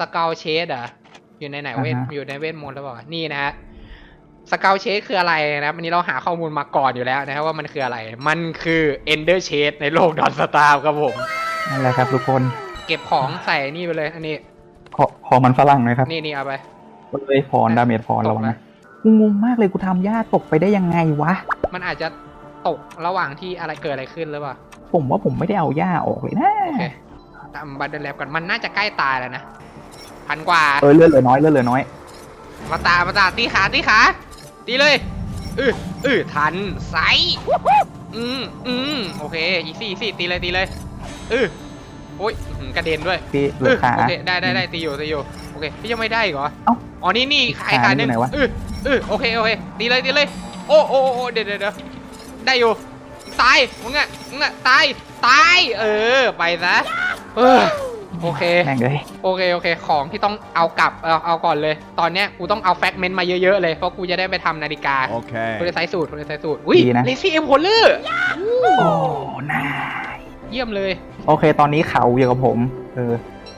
เราได้สกาวเชดอะอยู่ในไหนเวทอ่าฮะอยู่ในเวทมนต์แล้วเปล่าวะนี่นะฮะสกาวเชดคืออะไรนะครับอันนี้เราหาข้อมูลมาก่อนอยู่แล้วนะครับว่ามันคืออะไร มันคือเอนเดอร์เชดในโลกดอนสตาร์ครับผมนั่นแหละครับทุกคนเก็บของใส่นี่ไปเลยอันนี้ขอขอมันฝรั่งหน่อยครับ นี่นี่เอาไปเลยพรดาเมจพรระวังนะกูงงมากเลยกูทำย่าตกไปได้ยังไงวะ มันอาจจะตกระหว่างที่อะไรเกิดอะไรขึ้นหรือเปล่า ผมว่าผมไม่ได้เอาย่าออกเลยนะโอเคทำบัตเดอร์แลบก่อนมันน่าจะใกล้ตายแล้วนะ พันกว่าเออเลือดเหลือน้อยเลือดเหลือน้อยมาตามาตาตีขาตีขาตีเลยอืออือทันไซอืมอืมโอเคอีซี่อีซี่ตีเลยตีเลยอือโอ้ยอื้อหือกระเด็นด้วยพี่เหลือืออขาโอเคได้ได้ได้ตีอยู่ตีอยู่โอเคพี่ยังไม่ได้อีกเหรอเอ้าอ๋อนี่นี่ขาอีกขาขาหนึ่งอยู่ไหนวะอืออือโอเคโอเคตีเลยตีเลยโอ้โอ้โอ้เดี๋ยวเดี๋ยวเดี๋ยวได้อยู่ตายมึงอะมึงอะตายตายเออไปซะเออ โอเค แม่งเลยโอเค โอเค ของที่ต้องเอากลับ เอาเอาก่อนเลย ตอนเนี้ยกูต้องเอาแฟกเมนต์มาเยอะๆเลย เพราะกูจะได้ไปทำนาฬิกา Okay. คุณจะใช้สูตรคุณจะใช้สูตร อุ้ยเลซี่เอ็มโพลเลอร์ โอ้นายเยี่ยมเลย โอเค ตอนนี้เขาอยู่กับผม เออ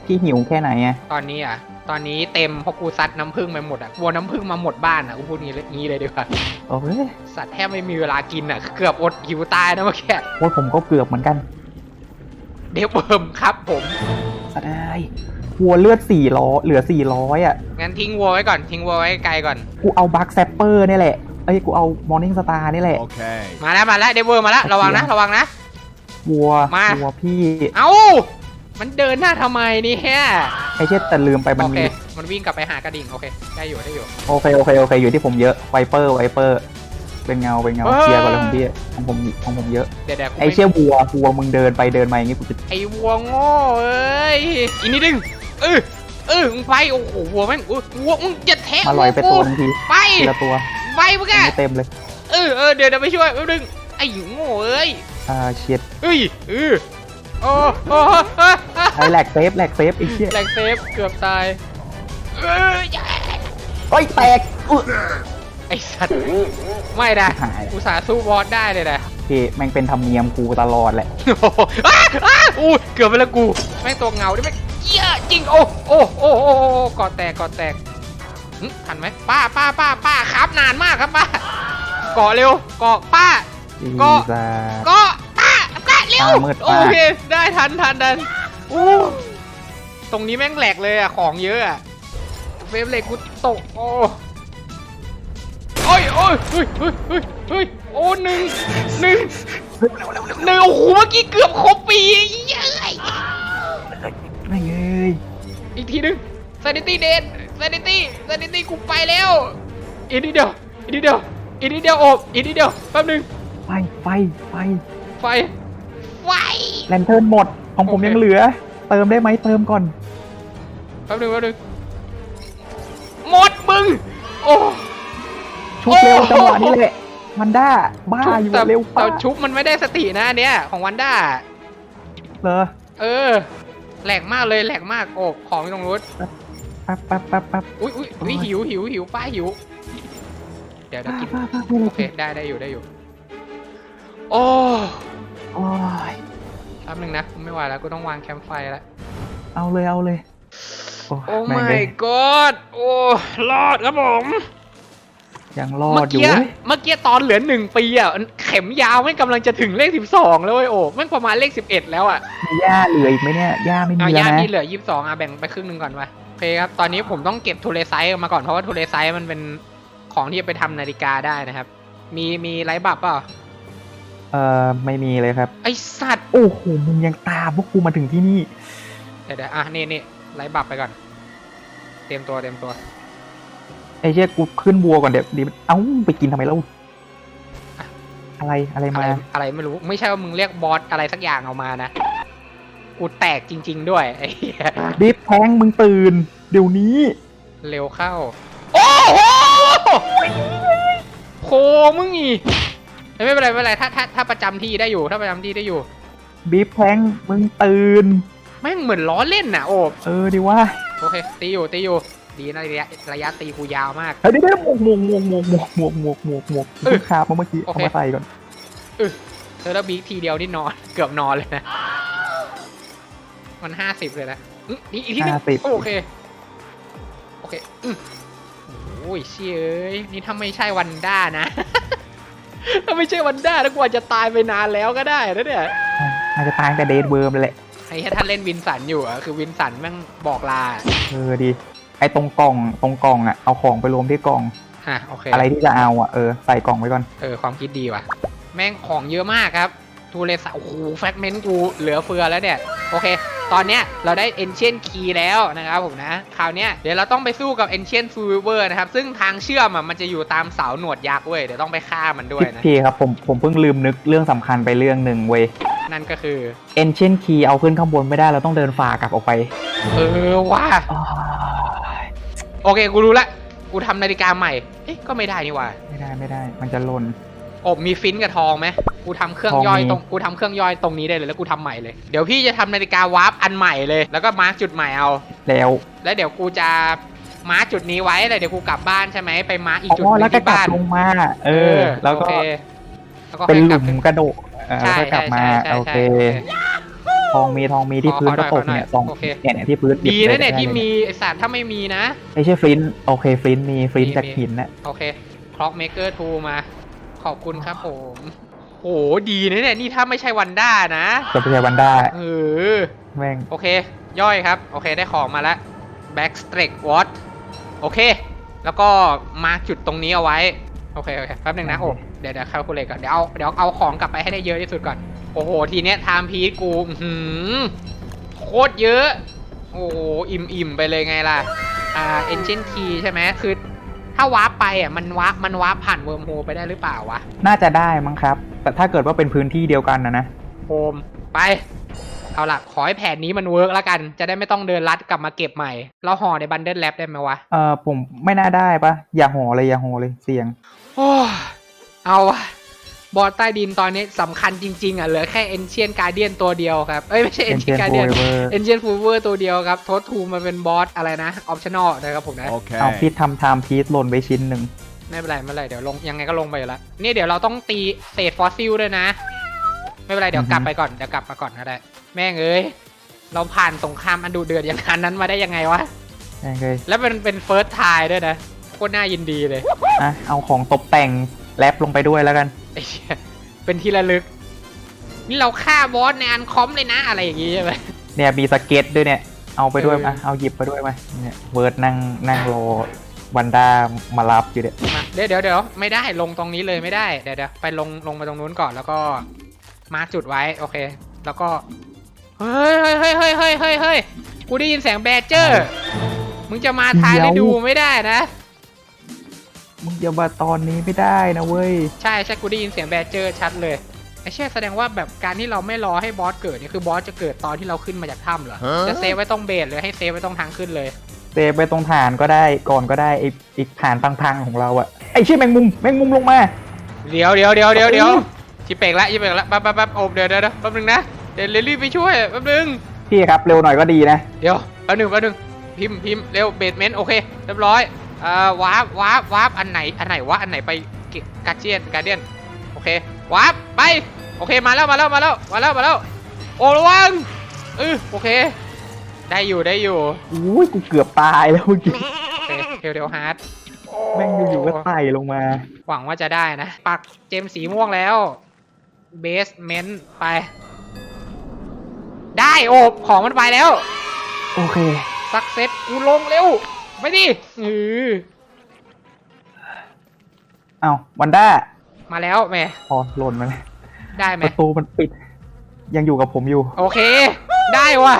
พี่หิวแค่ไหนอะตอนนี้อะ ตอนนี้เต็มเพราะกูซัดน้ำผึ้งไปหมดอะวัวน้ำผึ้งมาหมดบ้านอะ กูพูดงี้เลยงี้เลยดีกว่า โอ้ยสัตว์แทบไม่มีเวลากินอะ เกือบอดหิวตายนะเมื่อกี้ โอ้ยผมก็เกือบเหมือนกัน เดฟเบิร์มครับผมสดายวัวเลือดสี่ร้อยเหลือสี่ร้อยอะ งั้นทิ้งวัวไว้ก่อนทิ้งวัวไว้ไกลก่อน กูเอาบัคแซปเปอร์นี่แหละ เอ้ย กูเอามอร์นิ่งสตาร์นี่แหละ Okay. มาแล้วมาแล้วเดฟเบิร์มมาแล้วระวังนะระวังนะ วัว มา วัวพี่ เอ้า มันเดินหน้าทำไมนี่แฮะไอ้เช่แต่ลืมไปมันโอเค มี มันวิ่งกลับไปหากระดิ่งโอเค ได้อยู่ได้อยู่ โอเค โอเค โอเค อยู่ที่ผมเยอะ ไวเปอร์ ไวเปอร์ เป็นเงาเป็นเงาเอ้ย เคลียร์ก่อนเลยของพี่ของผมของผมเยอะเดี๋ยวเดี๋ยวกูไอ้ม่เชี่ยวัววัวมึงเดินไปเดินมาอย่างงี้กูจะไอ้วัวโง่เอ้ยอีนี่ดึงเออเออมึงไปโอ้โหวัวแม่งอุ๊ยวัวมึงจะแทะมาลอยไปวัตัวกูนึงทีไปทีละตัวไปมึงอะไม่เต็มเลยเออเออเดี๋ยวเดี๋ยวไปช่วยแป๊บนึงไอ้โง่เอ้ยอ่าเชียดเอ้ยเออโอ้โอ้เอ้ยไอ้แหลกเซฟแหลกเซฟไอ้เชี่ยแหลกเซฟเกือบตายเอออย่าเฮ้ยแตกอุ๊ยไอ้สัตว์ไม่นะหาย อุตส่าห์สู้บอสได้เลยนะพี่แม่งเป็นธรรมเนียมกูตลอดแหละ โอ้โหอ้าอ้าอู้เกือบไปแล้วกูแม่งตัวเงาดิแม่งเหี้ยจริงโอ้โอ้โอ้โอ้โอ้โอ้กอดแตกกอดแตกหึทันไหมป้าป้าป้าป้าครับนานมากครับป้าเกาะเร็วเกาะป้าอีก็ซาเกาะป้าป้าเร็วป้ามืดโอป้าเคได้ทันทันทันอู้ตรงนี้แม่งแหลกเลยอะของเยอะอะเฟรมเหล็กกูตกโอ้ โอ้ยโอ้ยเฮ้ยเฮ้ยเฮ้ยเฮ้ยโอ้หนึ่งหนึ่งหนึ่งโอ้โหเมื่อกี้เกือบครบปีเย้ยแม่งเอ้ยอีกทีหนึงซนิตี้เดนซนิตี้ซนิตี้กูไปแล้วอีกนิดเดียวอีกนิดเดียวอีกนิดเดียวโอบอีกนิดเดียวแป๊บหนึงไฟไฟไฟไฟไฟ แลนเทิร์นหมดของผมโอเค ยังเหลือ เติมได้ไหมเติมก่อน แป๊บหนึงแป๊บหนึงหมดมึงโอ้ ชุบเร็วโอ้จังหวะนี้แหละมันด้าบ้าชุบอยู่แต่เร็วแต่ป้าชุบมันไม่ได้สตินะอันเนี้ยของวันด้าเหรอเออแหลกมากเลยแหลกมากโอ้ของอยู่ตรงนู้นแป๊บแป๊บแป๊บแป๊บอุ้ยอุ้ยอุ้ยหิวหิวหิวป้าหิว เดี๋ยวเดี๋ยวกินป้าป้าป้าโอเคได้ได้อยู่ได้อยู่ โอ้โอ้ยแป๊บนึงนะกูไม่ไหวแล้วกูต้องวางแคมป์ไฟแล้วเอาเลยเอาเลย โอ้โอ้แม่งเล my ย god โอ้รอดครับผม ยังรอเมื่อดอยู่กี้เว้ยเมื่อกี้ตอนเหลือหนึ่งปีอะเข็มยาวไม่งกำลังจะถึงเลขสิบสองแล้วเว้ยโอ้แม่งประมาณเลขสิบเอ็ดแล้วอะมีย่าเหลืออีกไหมเนี่ยย่าไม่เอามีแล้วญาตินะที่เหลือยี่สิบสองอะแบ่งไปครึ่งหนึ่งก่อนวะโอเคครับตอนนี้ผมต้องเก็บทูเลไซต์มาก่อนเพราะว่าทูเลไซต์มันเป็นของที่จะไปทำนาฬิกาได้นะครับ มีมีไลท์บับเปล่าเอ่อไม่มีเลยครับ ไอสัตว์โอ้โหมึงยังตามพวกกูมาถึงที่นี่เดี๋ยวเดี๋ยวอะนี่นี่ไลท์บับไปก่อน เตรียมตัวเตรียมตัว ไอ้เชี่ยกูขึ้นวัวก่อนเดี๋ยวดีเอ้าไปกินทำไมเล่าอะไรอะไรอะมาไรอะไรไม่รู้ไม่ใช่ว่ามึงเรียกบอสอะไรสักอย่างออกมานะ กูแตกจริง ๆ ด้วยไอ้เหี้ยดิฟแทงมึงตื่น เดี๋ยวนี้ เร็วเข้า โอ้โหโคมึงอีเฮ้ยไม่เป็นไรไม่เป็นไรถ้าถ้าถ้าประจำที่ได้อยู่ถ้าประจำที่ได้อยู่ดิฟแทงมึงตื่น แม่งเหมือนล้อเล่นน่ะโอ้เออดีว่าโอเคตีอยู่ตีอยู่ ดีนะระยะระยะตีกูยาวมาก เฮ้ยเดี๋ยวเดี๋ยวหมวกหมวกหมวกหมวกหมวกหมวกหมวกหมวกหมวกเออเพิ่งคาบมาเมื่อกี้โอเอาเค มาใส่ก่อนเธอแล้วบีคทีเดียวนี่นอน เกือบนอนเลยนะ มันห้าสิบเลยนะอื้อนี่อีกทีหนึง ห้าสิบโอเค โอเคอือโอ้ยเชี่ยเอ้ยนี่ถ้าไม่ใช่วันด้านะ ถ้าไม่ใช่วันด้าแล้วกว่าจะตายไปนานแล้วก็ได้นะเนี่ยอาจจะตายตั้งแต่เดทเวิร์มเลยแหละไอ้แค่ท่านเล่นวินสันอยู่อะคือวินสันแม่งบอกลา เออดีไอ้ตรงกล่องตรงกล่องอะเอาของไปรวมที่กล่องฮะโอเคอะไรที่จะเอาอะเออใส่กล่องไว้ก่อนเออความคิดดีว่ะ แม่งของเยอะมากครับทูเลสโอ้โหแฟกเมนต์กูเหลือเฟือแล้วเนี่ย โอเค ตอนเนี้ยเราได้ Ancient Key แล้วนะครับผมนะ คราวเนี้ยเดี๋ยวเราต้องไปสู้กับ Ancient f u r i v e r นะครับ ซึ่งทางเชื่อมอะมันจะอยู่ตามเสาหนวดยักษ์เว้ย เดี๋ยวต้องไปฆ่ามันด้วยนะ พี่ครับผมผมเพิ่งลืมนึกเรื่องสำคัญไปเรื่องหนึ่งเว้ย นั่นก็คือ Ancient Key เอาขึ้นข้างบนไม่ได้เราต้องเดินฝ่ากลับออกไป เออว่า อ้าว โอเค กูรู้ละ กูทำนาฬิกาใหม่ เอ๊ะ ก็ไม่ได้นี่หว่า ไม่ได้ไม่ได้ มันจะหล่น อบมีฟินกับทองไหมกูทำเครื่องทองย่อยมี ตรง กูทำเครื่องย่อยตรงนี้ได้เลย แล้วกูทำใหม่เลย เดี๋ยวพี่จะทำนาฬิกาวาร์ปอันใหม่เลย แล้วก็มาร์กจุดใหม่เอา แล้วแล้วเดี๋ยวกูจะมาร์กจุดนี้ไว้แล้วเดี๋ยวกูกลับบ้านใช่ไหมไปมาร์กอีกอ๋จุดหอนึแล้วงก็ที่กลับบ้านลงมาเออ แล้วก็โอเคแล้วก็เป็นหค่ลุอยกมบกระโดดเออใช่แล้วก็กลับมา ใช่ใช่โอเค ใช่ ทองมีทองมีที่ขอพื้นขอหน่ก็อยตกขอหน่อยเนี่ยสองโอเคเนี่ยเนี่ยที่พื้นดีนะเนี่ยหบที่ได้ลมีไอสารถ้าไม่มีนะไม่ใช่ฟลินต์โอเคฟลินต์มีฟลินต์มีจากมีหินนะโอเคคล็อกเมเกอร์ทูมา ขอบคุณครับผมโหดีนะเนี่ยนี่ถ้าไม่ใช่วันด้านะจะไปใช้วันได้เออแม่งโอเค ย่อยครับ โอเคได้ของมาแล้ว back strike watch โอเค แล้วก็มาร์กจุดตรงนี้เอาไว้ โอเคโอเคแป๊บหนึงนะโอ้เดี๋ยวเดี๋ยวเข้าคูเลก่อนเดี๋ยวเอาเดี๋ยวเอาของกลับไปให้ได้เยอะที่สุดก่อน โอ้โห ทีเนี้ยไทม์พีทกูอื้อหือโคตรเยอะ โอ้โห อิ่มอิ่มไปเลยไงล่ะ อ่า ancient key ใช่ไหมคือ ถ้าวาร์ปไปอะมันวาร์ปมันวาร์ปผ่านเวิร์มโฮไปได้หรือเปล่าวะน่าจะได้มั้งครับ แต่ถ้าเกิดว่าเป็นพื้นที่เดียวกันนะนะ โฮมไป เอาล่ะ ขอให้แผนนี้มันเวิร์กแล้วกัน จะได้ไม่ต้องเดินลัดกลับมาเก็บใหม่ เราห่อในบันเดิลแลบได้ไหมวะ เออผมไม่น่าได้ปะอย่าโหเลยอย่าโหเลยเสี่ยง โอ้ยเอาวะ บอสใต้ดินตอนนี้สำคัญจริง ๆ อะ เหลือแค่เอนเชียนการเดียนตัวเดียวครับ เอ้ย ไม่ใช่เอนเชียน Ancient การเดียน Forever เอนเชียนฟูเวอร์ตัวเดียวครับ โทษทูมาเป็นบอสอะไรนะ ออปชั่นอลนะครับผมนะเอา Okay. พี่ทำไทม์พีซหล่นไปชิ้นหนึ่งไม่เป็นไรไม่เป็นไรเดี๋ยวลงยังไงก็ลงไปอยู่แล้วนี่เดี๋ยวเราต้องตีเศษฟอสซิลด้วยนะ ไม่เป็นไรเดี๋ยวกลับไปก่อนเดี๋ยวกลับมาก่อนก็ได้ แม่งเอ้ยเราผ่านสงครามอันดุเดือดอย่างนั้นมาได้ยังไงวะ แม่งเลยแล้วเป็นเป็นเฟิร์สทายด้วยนะโคตรน่ายินดีเลย อะเอาของตกแต่งแรปลงไปด้วยแล้วกัน ไอ้เหี้ยเป็นที่ระลึก นี่เราฆ่าบอสในอันคอมเลยนะอะไรอย่างงี้ใช่ไหม เนี่ยมีสเก็ตด้วยเนี่ย เอาไปด้วยเออ มาเอาหยิบไปด้วยมาเนี่ยเวิร์ดนั่งนั่งรอวันด้ามารับอยู่เนี่ยมาเดี๋ยวเดี๋ยวเดี๋ยวไม่ได้ลงตรงนี้เลยไม่ได้เดี๋ยวเดี๋ยวไปลงลงมาตรงนู้นก่อนแล้วก็มาร์คจุดไว้โอเค แล้วก็เฮ้ยเฮ้ยเฮ้ยเฮ้ยเฮ้ยเฮ้ยเฮ้ยกูได้ยินเสียงแบดเจอร์ มึงจะมาทายได้ดูไม่ได้นะ มึงจะมาตอนนี้ไม่ได้นะเว้ย ใช่ใช่กูได้ยินเสียงแบดเจอร์ชัดเลยไอ้เช่แสดงว่าแบบการที่เราไม่รอให้บอสเกิดนี่คือบอสจะเกิดตอนที่เราขึ้นมาจากถ้ำเหรอฮะจะเซฟไว้ตรงเบสเลยให้เซฟไว้ตรงทางขึ้นเลยเซฟไปตรงฐานก็ได้ก่อนก็ได้ไออีกฐานพังๆของเราอะไอเชี่ยแมงมุมแมงมุมลงมา เดี๋ยวเดี๋ยวเดี๋ยวเดี๋ยวเดี๋ยวอื้อชิเปกละชิเปกละแป๊บแป๊บแป๊บโอบเดี๋ยวเดี๋ยวเดี๋ยวแป๊บนึงนะเดี๋ยวเรลลี่ไปช่วยแป๊บนึงพี่ครับเร็วหน่อยก็ดีนะ เดี๋ยวแป๊บนึงแป๊บนึงพิมพ์พิมพ์เร็วเบสเมนต์โอเคเรียบร้อย อ่าวาร์ปวาร์ปวาร์ปอันไหนอันไหนวะอันไหนไปกาเจียนการเดียนโอเควาร์ปไปโอเคมาแล้วมาแล้วมาแล้วมาแล้วมาแล้วโอ้ระวังเออโอเค ได้อยู่ได้อยู่อุ้ยกูเกือบตายแล้วเมื่อกี้โอเคเทลเดลฮาร์ดแม่งอยู่ๆก็ไต่ลงมา หวังว่าจะได้นะ ปักเจมส์สีม่วงแล้วเบสเมนต์ไป ได้โอบของมันไปแล้ว โอเค สักเซตกูลงเร็ว ไปดิอือเอาวันด้ามาแล้วแหม่พอหล่นมาแล้วได้ไหมประตูมันปิด ยังอยู่กับผมอยู่ โอเค ได้ว่ะ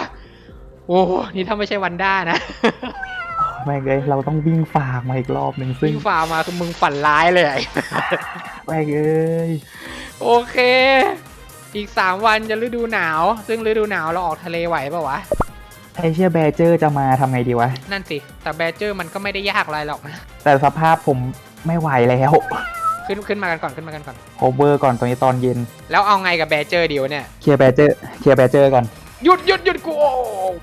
โอ้โหนี่ถ้าไม่ใช่วันด้านะแม่งเลยเราต้องวิ่งฝากมาอีกรอบหนึ่งซึ่งยิ่งฝ่ามาคือมึงฝันร้ายเลยแม่งเอ้ยโอเค อีกสามวันจะฤดูหนาว ซึ่งฤดูหนาวเราออกทะเลไหวปะวะ ไอเชี่ยแบร์เจอร์จะมาทำไงดีวะ นั่นสิ แต่แบดเจอร์มันก็ไม่ได้ยากอะไรหรอกนะแต่สภาพผมไม่ไหวแล้วขึ้นขึ้นมากันก่อนขึ้นมากันก่อน โอเวอร์ก่อนตอนนี้ตอนเย็น แล้วเอาไงกับแบดเจอร์ดีวะเนี่ย เคลียร์แบร์เจอร์เคลียร์แบร์เจอร์ก่อน หยุดหยุดหยุดกูโอ้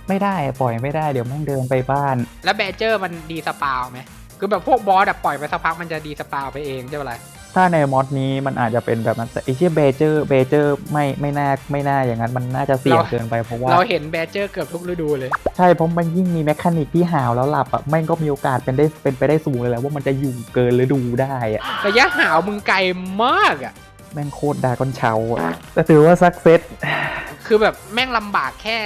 ไม่ได้อะปล่อยไม่ได้เดี๋ยวแม่งเดินไปบ้าน แล้วแบดเจอร์มันดีสปาวไหมคือแบบพวกบอสอะปล่อยไปสักพักมันจะดีสปาวไปเองใช่ปะไร ถ้าในมอดนี้มันอาจจะเป็นแบบนั้นแต่ไอเชี่ยเบเจอร์เบเจอร์ไม่ไม่น่าไม่น่าอย่างนั้นมันน่าจะเสี่ยงเกินไปเพราะว่าเราเห็นแบดเจอร์เกือบทุกฤดูเลย ใช่เพราะมันยิ่งมีแมคานิกที่หาวแล้วหลับอะแม่งก็มีโอกาสเป็นได้เป็นไปได้สูงเลยแหละว่ามันจะอยู่เกินฤดูได้อะระยะหาวมึงไกลมากอะแม่งโคตรดากอนเชาอะแต่ถือว่าสักเซสคือแบบแม่งลำบากแค่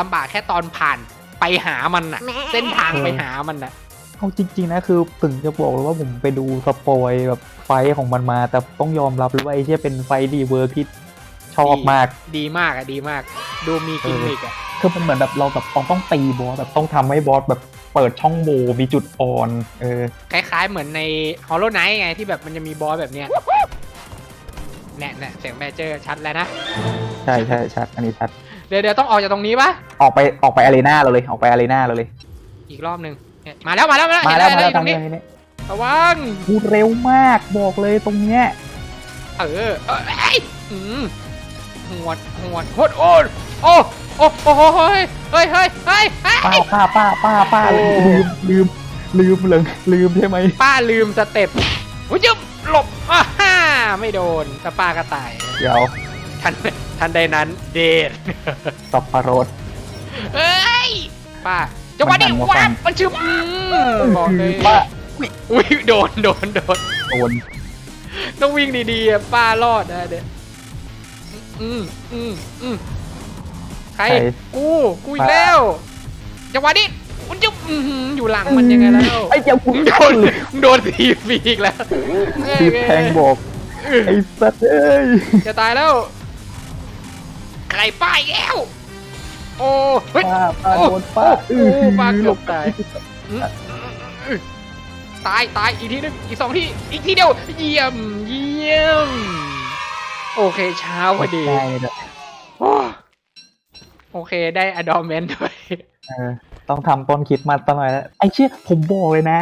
ลำบากแค่ตอนผ่านไปหามันอะเส้นทางไปหามันอะ เอาจริง ๆ นะคือถึงจะบอกเลยว่าผมไปดูสปอยแบบไฟท์ของมันมา แต่ต้องยอมรับเลยว่าไอ้เชี่ยเป็นไฟท์ดีเวิร์กที่ชอบมาก ดีมากอะดีมาก ดูมีกิมมิกอะคือมันเหมือนแบบเราแบบต้องต้องตีบอสแบบต้องทำให้บอสแบบเปิดช่องโหว่มีจุดอ่อน เออ คล้ายๆ เหมือนใน Hollow Knight ไงที่แบบมันจะมีบอสแบบเนี้ยแน่แน่เสียงแบดเจอร์ชัดแล้วนะ ใช่ใช่ชัด อันนี้ชัด เดี๋ยวเดี๋ยวต้องออกจากตรงนี้ปะออกไปออกไปอารีนาเราเลย ออกไปอารีนาเราเลย อีกรอบหนึ่งเนี่ย มาแล้วมาแล้วมาแล้วมาแล้วเห็นมาแล้แล้ววอยู่ตทารงงนี้นี้นี้ระวังพูดเร็วมากบอกเลยตรงเนี้ยเออเออเอ้ยอืมหวดหวดหวดโอ้โอ้โอ้โอ้โหเฮ้ยเฮ้ยเฮ้ยเฮ้ยเฮ้ป้าย ป้าป้าป้าป้าโอ้ ลืมลืมลืมเลยลืมใช่ไหมป้าลืมสเต็ปอุ้ยยึบหลบอ่าฮ่าไม่โดนแต่ป้าก็ตายเดี๋ยวทันทันใดนั้นเดดสับปะรดเอ้ยป้า จังหวะนี้มันหันมาว้าฟับงมันชื่ออืมบอกเลยป้าอุ้ยโดนโดนโดนโดนต้องวิ่งดีๆอะป้ารอดนะเด็อืมอืมอืมใคร ใคร กูกูอีกแล้วจังหวะนี้มันจะอื้อหืออยู่หลังมันยังไงแล้วไอ้เจ้ากูมึงโดนมึงโดนทีฟีอีกแล้วตีแทงบอก ไอ้สัตว์เอ้ยจะตายแล้วใครป้ายแล้ว โอ้เฮ้ยป้าป้าโดนป้าโอ้โอ้ป้าเกือบตายตายตายอีกทีหนึงอีกสองที่อีกทีเดียว เยี่ยม เยี่ยม โอเคเช้าพอดีได้เลยโอ้โอเคได้อดอมเมนด้วยเออต้องทำต้นคิดมาตั้งหน่อยแล้วไอ้เชี่ยผมบอกเลยนะ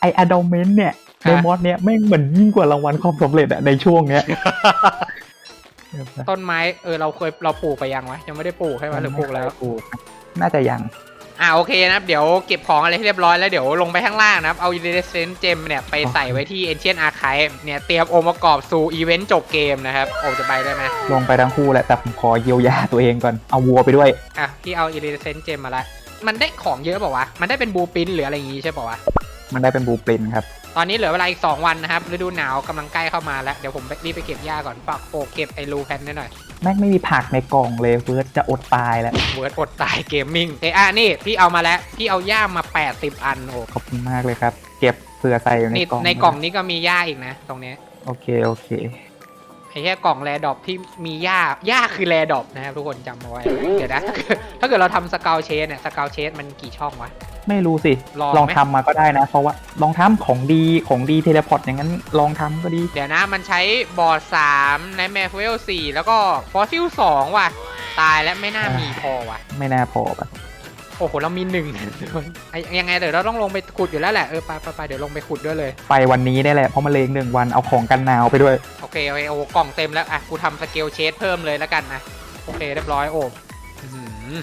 ไออะดอมเมนเนี่ยในมอสเนี่ยแม่งเหมือนยิ่งกว่ารางวัลความสำเร็จอะในช่วงเนี้ย ต้นไม้เออเราเคยเราปลูกไปยังวะยังไม่ได้ปลูกใช่ไหมหรือปลูกแล้วปลูกน่าจะยังอ่าโอเคนะครับเดี๋ยวเก็บของอะไรให้เรียบร้อยแล้วเดี๋ยวลงไปข้างล่างนะครับเอา i r i s e n t Gem เนี่ยไปใส่ไว้ที่ Ancient Archive เนี่ยเตรียมองค์ประกอบสู่อีเวนต์จบเกมนะครับโอ้จะไปได้ไหมลงไปทั้งคู่แหละแต่ผมขอเยียวยาตัวเองก่อนเอาวัวไปด้วยอะพี่เอา i r i s e n t Gem มาละมันได้ของเยอะเปล่าวะมันได้เป็นบูปินหรืออะไรอย่างงี้ใช่เปล่าวะ มันได้เป็นบูปรินท์ครับ ตอนนี้เหลือเวลาอีก 2 วันนะครับฤดูหนาวกำลังใกล้เข้ามาแล้วเดี๋ยวผมไปรีบไปเก็บหญ้าก่อนฝากโปกเก็บไอ้รูแพนหน่อยแม่งไม่มีผักในกล่องเลยเฟิร์สจะอดตายแล้ว เวิร์ดอดตายเกมมิ่งเอ้ยอะนี่พี่เอามาแล้วพี่เอาหญ้ามา 80 อันโอ้ขอบคุณมากเลยครับ เก็บเผื่อใส่อยู่ในนี่กล่องในกล่องนี้ก็มีหญ้าอีกนะ ตรงเนี้ยโอเคโอเค ไอ้แค่กล่องแรดอปที่มีหญ้าหญ้าคือแรดอปนะครับทุกคนจำเอาไว้เดี๋ยวนะถ้าเกิดถ้าเกิดเราทำสกาวเชสเนี่ยสกาวเชสมันกี่ช่องวะ ไม่รู้สิ ลองไหม ลองทำมาก็ได้นะ เพราะว่าลองทำของดีของดีเทเลพอร์ตอย่างนั้นลองทำก็ดี เดี๋ยวนะมันใช้บอร์ด3ในแมฟเวล4แล้วก็ฟอสซิล2ว่ะ ตายแล้วไม่น่ามีพอว่ะ ไม่น่าพอปะโอ้โห เรามีหนึ่ง ไอ้ยังไงเดี๋ยวเราต้องลงไปขุดอยู่แล้วแหละ เออไปไปไปเดี๋ยวลงไปขุดด้วยเลย ไปวันนี้ได้แหละเพราะมันเลงหนึ่งวันเอาของกันหนาวไปด้วย โอเคโอเคโอ้โหกล่องเต็มแล้ว อะ กูทำสเกลเชสเพิ่มเลยแล้วกันนะ โอเค เรียบร้อยโอ้อื้อหือ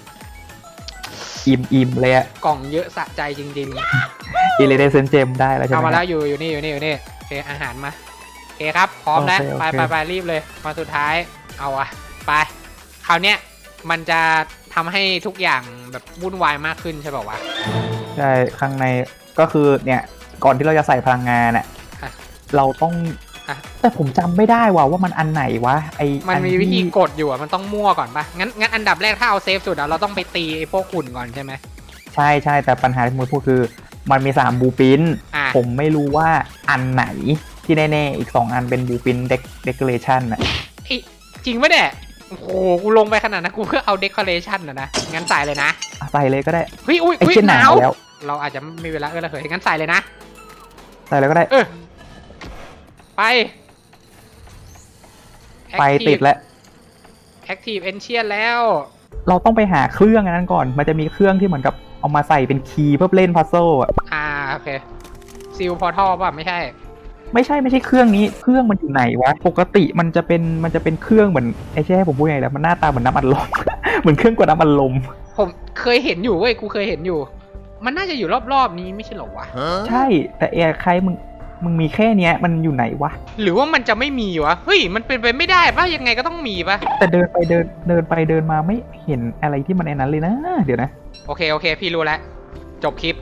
อิ่มอิ่มเลยอะกล่องเยอะสะใจจริงๆอิเลเดเซนเจมได้แล้วใช่ไหเอามมาแล้วอยู่อยู่นี่อยู่นี่อยู่นี่โอเคอาหารมาโอเคครับ พร้อมแล้วโอเคโอเคไปไปไปรีบเลยมาสุดท้ายเอาอะไปคราวเนี้ยมันจะทำให้ทุกอย่างแบบวุ่นวายมากขึ้นใช่ป่าวะ ใช่ข้างในก็คือเนี่ยก่อนที่เราจะใส่พลังงานอะอะ เราต้อง อะ แต่ผมจำไม่ได้ว่ะว่ามันอันไหนวะไอมันมีวิธีอัที่กดอยู่อะมันต้องมั่วก่อนปะงั้นงั้นอันดับแรกถ้าเอาเซฟสุดอะเราต้องไปตีไอ้พวกขุ่นก่อนใช่ไหมใช่ใช่แต่ปัญหาที่ผมพูดคือ มันมีสามบูปินอะผมไม่รู้ว่าอันไหนที่แน่ๆอีกสองอันเป็นบูปินเด็กเดคอเรชันอะเอ้ยจริงปะเนี่ยโอ้โหกูลงไปขนาดนั้นกูเพื่อเอาเดคอเรชันอะนะงั้นใส่เลยนะอะใส่เลยก็ได้เฮ้ยอุ้ยไอ้อุ้ยเช่นหหนานาววแล้วเราอาจจะไม่มีเวลาเออระเหยงั้นใส่เลยนะ ใส่เลยก็ได้ เออ ไปไฟติดแล้วแอคทีฟเอนเชียนแล้ว เราต้องไปหาเครื่องอันนั้นก่อน มันจะมีเครื่องที่เหมือนกับเอามาใส่เป็นคีย์เพื่อเล่นพัซเซิลอะอ่าโอเคซิลพอทัลป่ะไม่ใช่ ไม่ใช่ไม่ใช่เครื่องนี้ เครื่องมันอยู่ไหนวะ ปกติมันจะเป็นมันจะเป็นเครื่องเหมือนไอ้ใช่ให้ผมพูดยังไงแล้วมันหน้าตาเหมือนน้ำอัดลม เหมือนเครื่องกดน้ำอัดลม ผมเคยเห็นอยู่เว้ยกูเคยเห็นอยู่ มันน่าจะอยู่รอบๆนี้ไม่ใช่เหรอวะ ใช่แต่แอร์ใครมึง มึงมีแค่เนี้ยมันอยู่ไหนวะ หรือว่ามันจะไม่มีวะ เฮ้ย มันเป็นไปไม่ได้ปะยังไงก็ต้องมีปะแต่เดินไปเดินเดินไปเดินมาไม่เห็นอะไรที่มันไอ้นั้นเลยนะ เดี๋ยวนะ โอเค โอเค พี่รู้แล้ว จบคลิป